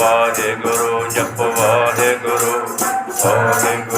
ਵਾਹਿਗੁਰੂ ਜਪ ਵਾਹਿਗੁਰੂ ਵਾਹਿਗੁਰੂ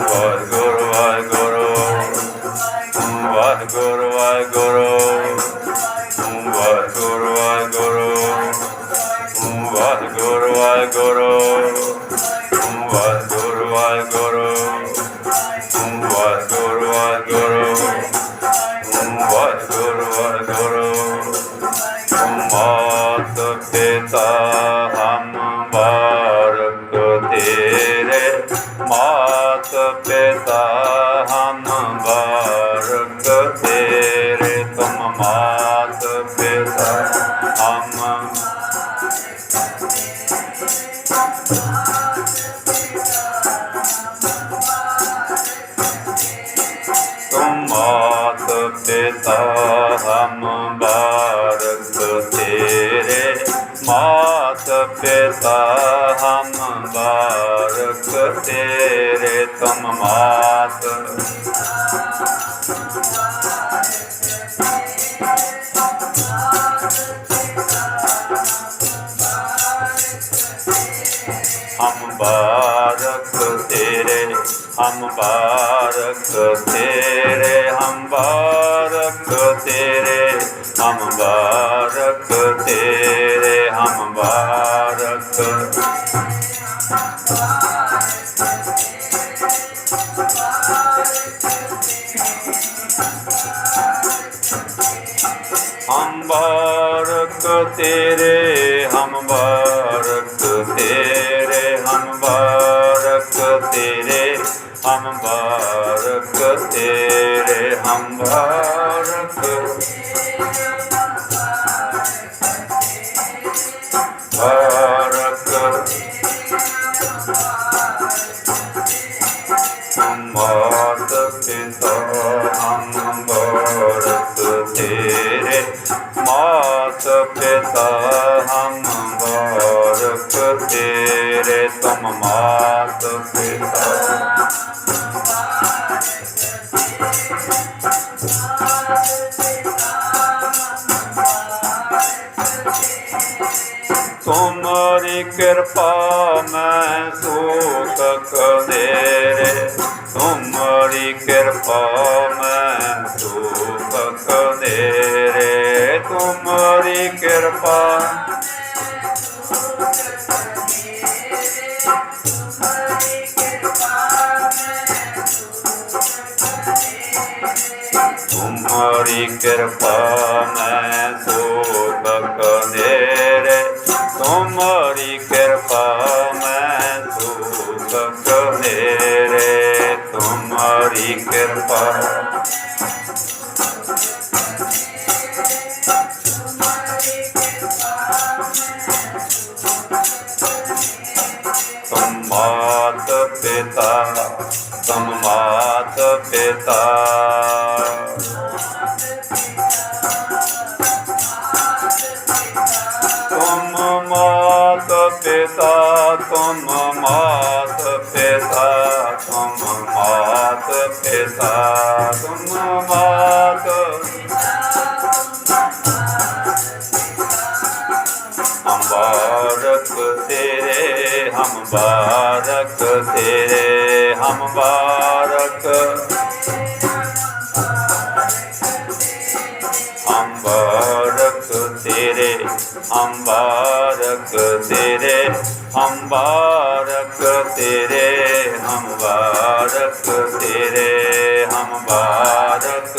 বর্গ ਬਾਰਕ ਤੇਰੇ ਤੁਮ ਮਾਤ ਪਿਤਾ ਹਮ ਤੁਮ ਮਾਤ ਪਿਤਾ ਹਮ ਬਾਰਕ ਤੇਰੇ। ਮਾਤ ਪਿਤਾ ਹਮ ਬਾਰਕ ਤੇਰੇ। ਤੁਮ ਮਾਤ बारक तेरे हम बारक तेरे हम बारक तेरे हम बारक तेरे हम बारक हम बारक तेरे हम बारक ਹਮ ਬਾਰਕ ਤੇਰੇ ਹਮ ਬਾਰਕ ਬਾਰਕ ਮਾਤ ਪਿਤਾ ਹਮ ਬਾਰਕ ਤੇਰੇ ਮਾਤ ਪਿਤਾ ਹਮ ਬਾਰਕ ਤੇਰੇ ਤੁਮ ਮਾਤ ਪਿਤਾ বাবা तुम्हारी कृपा मैं सो तक मेरे तुम्हारी कृपा मैं सो तक मेरे तुम्हारी कृपा ਪਿਤਾ ਤੁਮ ਮਾਤ ਪਿਤਾ, ਤੁਮ ਮਾਤ ਪਿਤਾ, ਤੁਮ ਮਾਤ ਪਿਤਾ, ਤੁਮ ਮਾਤ ਅੰਬਾਰਕ ਤੇਰੇ, ਹਮ ਬਾਰਕ ਤੇਰੇ, ਹਮ ਬਾਰਕ ਅੰਬਾਰਕ ਤੇਰੇ ਅੰਬਾਰਕ ਤੇਰੇ ਅੰਬਾਰਕ ਤੇਰੇ ਅੰਬਾਰਕ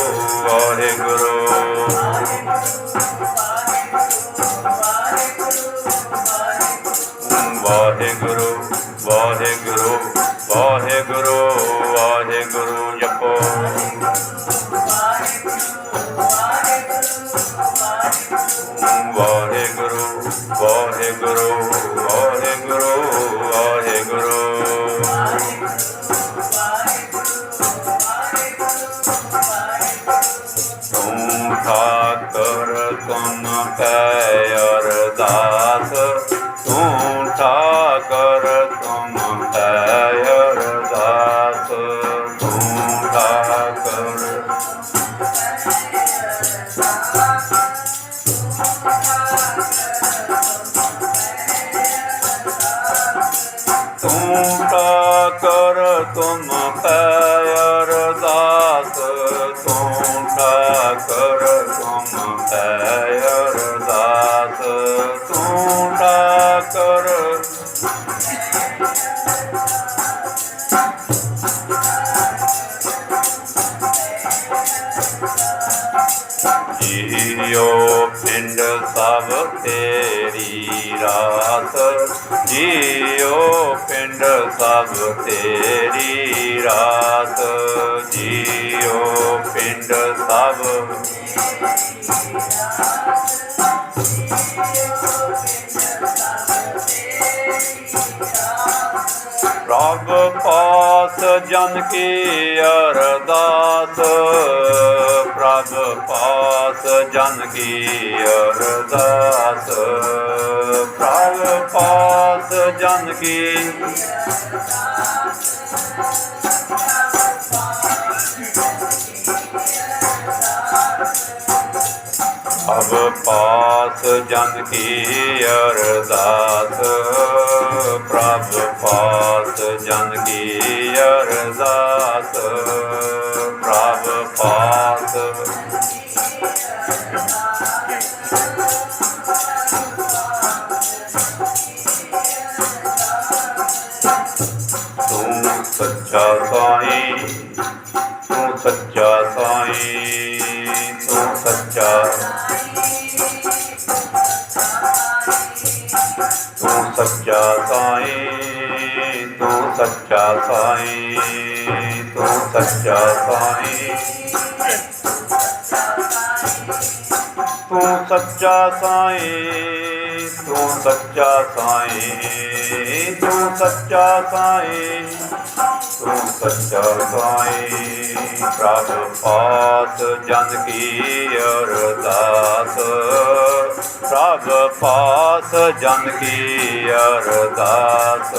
ਵਾਹਿਗੁਰੂ ਵਾਹਿਗੁਰੂ ਵਾਹਿਗੁਰੂ ਵਾਹਿਗੁਰੂ ਜਪੋ। ਵਾਹਿਗੁਰੂ ਵਾਹਿਗੁਰੂ ਵਾਹਿਗੁਰੂ ਵਾਹਿਗੁਰੂ। ਤੂੰ ਠਾਕਰ ਤੁਮ ਕੈ ਅਰਦਾਸ। ਠਾਕਰ ਜੀਓ ਪਿੰਡ ਸਭ ਤੇਰੀ ਰਾਤ। ਜੀਓ ਪਿੰਡ ਸਭ ਤੇਰੀ ਰਾਤ। ਜੀਓ ਪਿੰਡ ਸਭ ਪ੍ਰਭ ਪਾਸ ਜਨ ਕੀ ਅਰਦਾਸ। ਪ੍ਰਭ ਪਾਸ ਜਨ ਕੀ ਅਰਦਾਸ। ਪ੍ਰਭ ਪਾਸ ਜਨ ਕੀ ਅਬ ਪਾਸ ਜਨ ਕੀ ਅਰਦਾਸ। ਪ੍ਰਭ ਪਾਸ ਜਨ ਕੀ ਅਰਦਾਸ। ਸੱਚਾ ਸਾਈਂ ਤੂੰ ਸੱਚਾ ਸਾਈਂ। ਤੂੰ ਸੱਚਾ ਸਾਈਂ ਤੂੰ ਸੱਚਾ ਸਾਈਂ ਤੂੰ ਸੱਚਾ ਸਾਈਂ। ਸੱਚਾ ਸਾਈਂ ਪ੍ਰਭ ਪਾਸ ਜਨ ਕੀ ਅਰਦਾਸ ਪ੍ਰਭ ਪਾਸ ਜਨ ਕੀ ਅਰਦਾਸ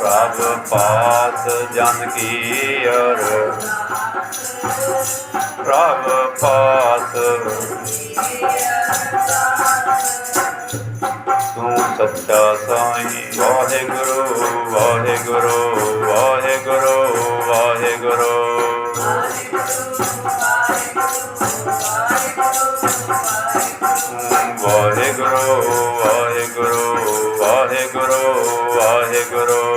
ਪ੍ਰਭ ਪਾਸ ਜਨ ਕੀ ਅਰਦਾਸ ਪ੍ਰਭ ਪਾਸ ਸੱਚਾ ਸਾਈਂ। ਵਾਹਿਗੁਰੂ ਵਾਹਿਗੁਰੂ ਵਾਹਿਗੁਰੂ ਵਾਹਿਗੁਰੂ। ਵਾਹਿਗੁਰੂ ਵਾਹਿਗੁਰੂ ਵਾਹਿਗੁਰੂ ਵਾਹਿਗੁਰੂ।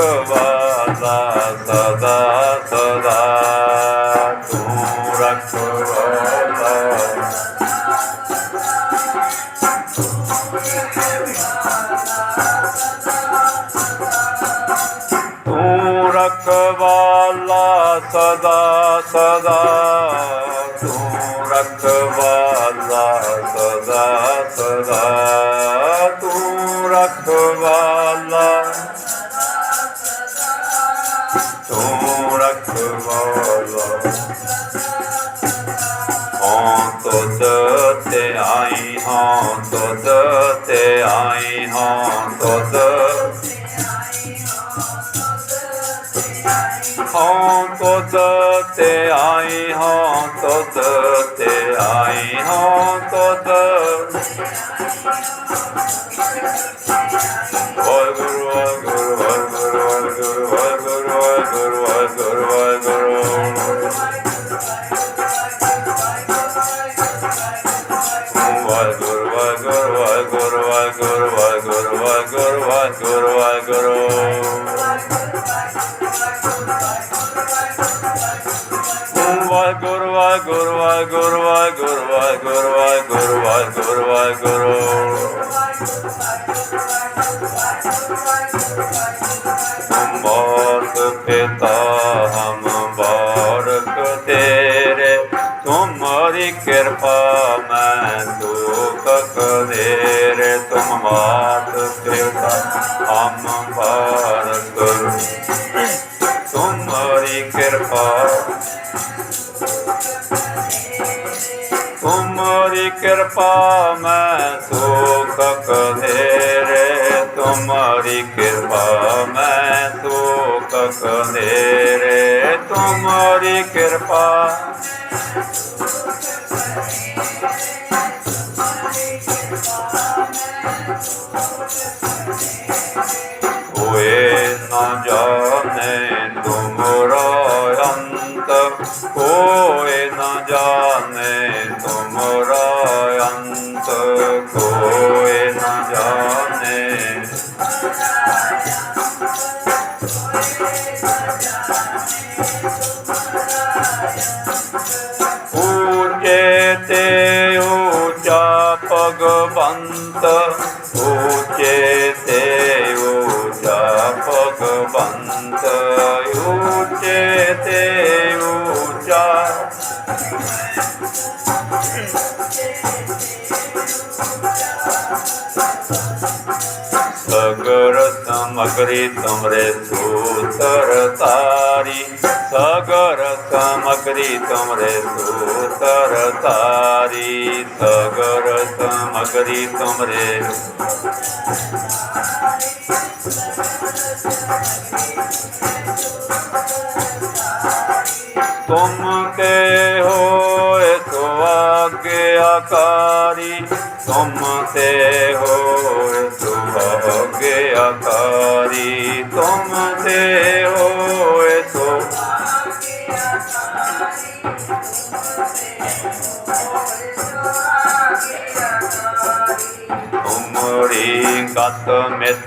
ਰਖਵਾਲਾ ਸਦਾ ਸਦਾ ਤੂੰ ਰਖਵਾਲਾ ਤੂੰ ਰਖਵਾਲਾ ਸਦਾ ਸਦਾ ਤੂੰ ਰਖਵਾਲਾ ਸਦਾ ਸਦਾ ਤੂੰ ਰਖਵਾਲਾ ਰਖਵਾਲਾ ਹਾਂ ਤੁਧ ਤੇ ਆਈ ਹਾਂ ਤੁਧ ਤੇ ਆਈ ਹਾਂ ਤੁਧ ਹਾਂ ਤੁਧ ਤੇ ਆਈ ਹਾਂ ਤੁਧ ਤੇ ਆਈ ਹਾਂ ਤੁਧ ਵਾਹਿਗੁਰੂ ਵਾਹਿਗੁਰੂ ਪਿਤਾ ਹਮ ਬਾਰਕ ਤੇਰੇ ਤੁਮਰੀ ਕਿਰਪਾ, ਮੈਂ ਦੁਖ ਕਦੇਰੇ ਤੁਮ ਮਾਤ ਪਿਤਾ ਹਮ ਬਾਰਕ ਤੁਮਰੀ ਕਿਰਪਾ ਤੁਮਰੀ ਕਿਰਪਾ, ਮੈਂ ਸੁਖ ਕਦੇਰੇ ਤੁਮਰੀ कृपा ভগবন্ত উচেতে উচা ভগবন্ত উচেতে উচা સગરતમ અગરીતમ રે સૂતર તારી સગરતમ અગરીતમ રે સૂતર તારી સગરતમ અગરીતમ રે করি তোমাতে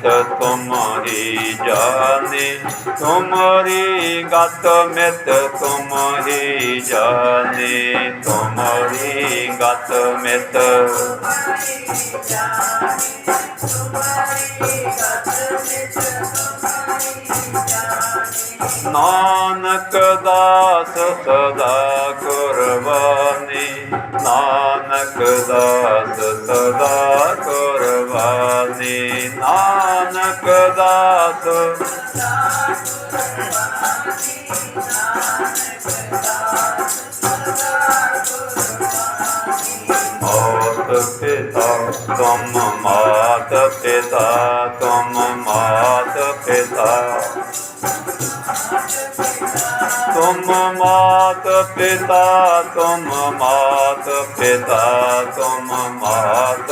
त तुम्हारी जाने तुम्हारी गत में त तुम्हारी जाने तुम्हारी गत में त नानक दास सदा कुर्बानी ਨਾਨਕ ਦਾਸ ਸਦਾ ਕੁਰਬਾਨੀ। ਨਾਨਕ ਦਾਸ। ਮਾਤ ਪਿਤਾ ਤੁਮ ਮਾਤ ਪਿਤਾ ਤੁਮ ਤੁਮ ਮਾਤ ਪਿਤਾ, ਤੁਮ ਮਾਤ ਪਿਤਾ, ਤੁਮ ਮਾਤ।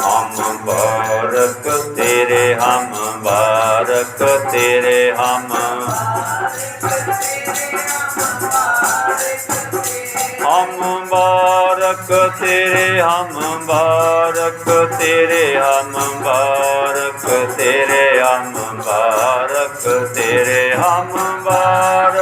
ਹਮ ਬਾਰਕ ਤੇਰੇ, ਹਮ ਬਾਰਕ ਤੇਰੇ, ਹਮ। ਹਮ ਬਾਰਕ बारक तेरे हम बारक तेरे हम बारक तेरे हम बारक तेरे हम बारक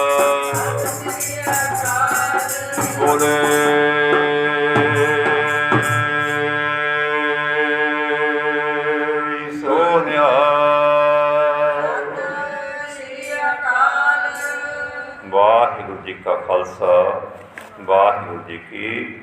एक